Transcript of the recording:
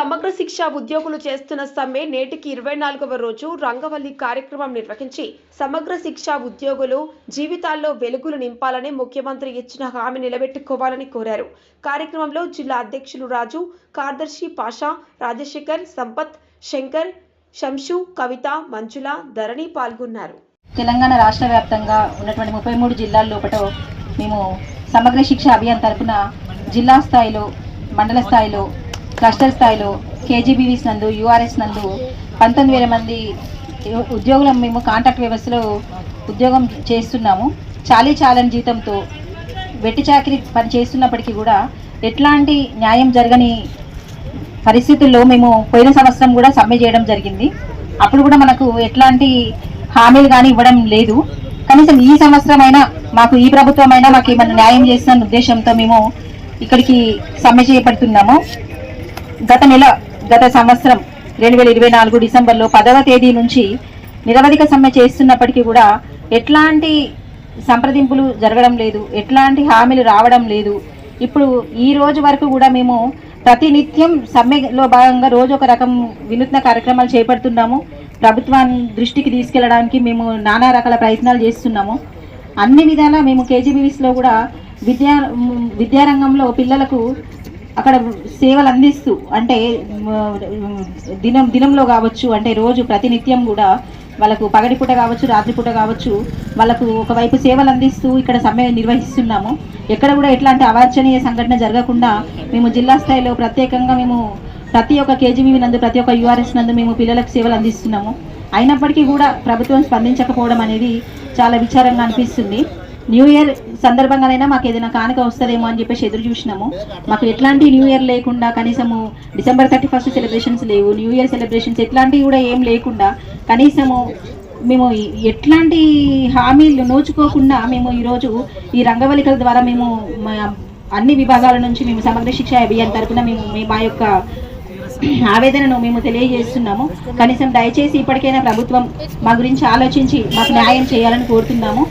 సమగ్ర శిక్ష ఉద్యోగులు చేస్తున్న సమ్మె నేటికి ఇరవై నాలుగవ రోజు రంగవల్లి కార్యక్రమం నిర్వహించి సమగ్ర శిక్ష ఉద్యోగులు జీవితాల్లో వెలుగులు నింపాలని ముఖ్యమంత్రి ఇచ్చిన హామీ నిలబెట్టుకోవాలని కోరారు. కార్యక్రమంలో జిల్లా అధ్యక్షులు రాజు కార్యదర్శి పాషా రాజశేఖర్ సంపత్ శంకర్ శంషు కవిత మంజుల ధరణి పాల్గొన్నారు. తెలంగాణ రాష్ట్ర వ్యాప్తంగా ఉన్నటువంటి ముప్పై మూడు జిల్లాల మేము సమగ్ర శిక్ష అభియాన్ తరపున జిల్లా స్థాయిలో మండల స్థాయిలో క్లస్టర్ స్థాయిలో కేజీబీవీస్ నందు యూఆర్ఎస్ నందు పంతొమ్మిది వేల మంది ఉద్యోగులం మేము కాంట్రాక్ట్ వ్యవస్థలో ఉద్యోగం చేస్తున్నాము. చాలీ చాలని జీతంతో వెట్టి చాకిరి పని చేస్తున్నప్పటికీ కూడా ఎట్లాంటి న్యాయం జరగని పరిస్థితుల్లో మేము పోయిన సంవత్సరం కూడా సమ్మె చేయడం జరిగింది. అప్పుడు కూడా మనకు ఎట్లాంటి హామీలు కానీ ఇవ్వడం లేదు. కనీసం ఈ సంవత్సరమైనా మాకు ఈ ప్రభుత్వమైనా మాకు ఏమైనా న్యాయం చేస్తున్న ఉద్దేశంతో మేము ఇక్కడికి సమ్మె చేయబడుతున్నాము. గత నెల గత సంవత్సరం రెండు వేల ఇరవై నాలుగు డిసెంబర్లో పదవ తేదీ నుంచి నిరవధిక సమ్మె చేస్తున్నప్పటికీ కూడా ఎట్లాంటి సంప్రదింపులు జరగడం లేదు ఎట్లాంటి హామీలు రావడం లేదు. ఇప్పుడు ఈ రోజు వరకు కూడా మేము ప్రతినిత్యం సమ్మెలో భాగంగా రోజు ఒక రకం వినూత్న కార్యక్రమాలు చేపడుతున్నాము. ప్రభుత్వాన్ని దృష్టికి తీసుకెళ్ళడానికి మేము నానా రకాల ప్రయత్నాలు చేస్తున్నాము. అన్ని విధాలా మేము కేజీబీవీస్లో కూడా విద్యా విద్యారంగంలో పిల్లలకు అక్కడ సేవలు అందిస్తూ అంటే దినం దినంలో కావచ్చు అంటే రోజు ప్రతినిత్యం కూడా వాళ్ళకు పగటిపూట కావచ్చు రాత్రిపూట కావచ్చు వాళ్ళకు ఒకవైపు సేవలు అందిస్తూ ఇక్కడ సమ్మె నిర్వహిస్తున్నాము. ఎక్కడ కూడా ఎట్లాంటి అవాంఛనీయ సంఘటన జరగకుండా మేము జిల్లా స్థాయిలో ప్రత్యేకంగా మేము ప్రతి ఒక్క కేజీబీ నందు ప్రతి ఒక్క యూఆర్ఎస్ నందు మేము పిల్లలకు సేవలు అందిస్తున్నాము. అయినప్పటికీ కూడా ప్రభుత్వం స్పందించకపోవడం అనేది చాలా విచారంగా అనిపిస్తుంది. న్యూ ఇయర్ సందర్భంగానైనా మాకు ఏదైనా కానుక వస్తుందేమో అని చెప్పేసి ఎదురు చూసినాము. మాకు ఎట్లాంటి న్యూ ఇయర్ లేకుండా కనీసము డిసెంబర్ థర్టీ ఫస్ట్ సెలబ్రేషన్స్ లేవు. న్యూ ఇయర్ సెలబ్రేషన్స్ ఎట్లాంటివి కూడా ఏం లేకుండా కనీసము మేము ఎట్లాంటి హామీలు నోచుకోకుండా మేము ఈరోజు ఈ రంగవల్లికల ద్వారా మేము మా- అన్ని విభాగాల నుంచి మేము సమగ్ర శిక్ష అభియాన్ తరపున మేము మా యొక్క ఆవేదనను మేము తెలియజేస్తున్నాము. కనీసం దయచేసి ఇప్పటికైనా ప్రభుత్వం మా గురించి ఆలోచించి మాకు న్యాయం చేయాలని కోరుతున్నాము.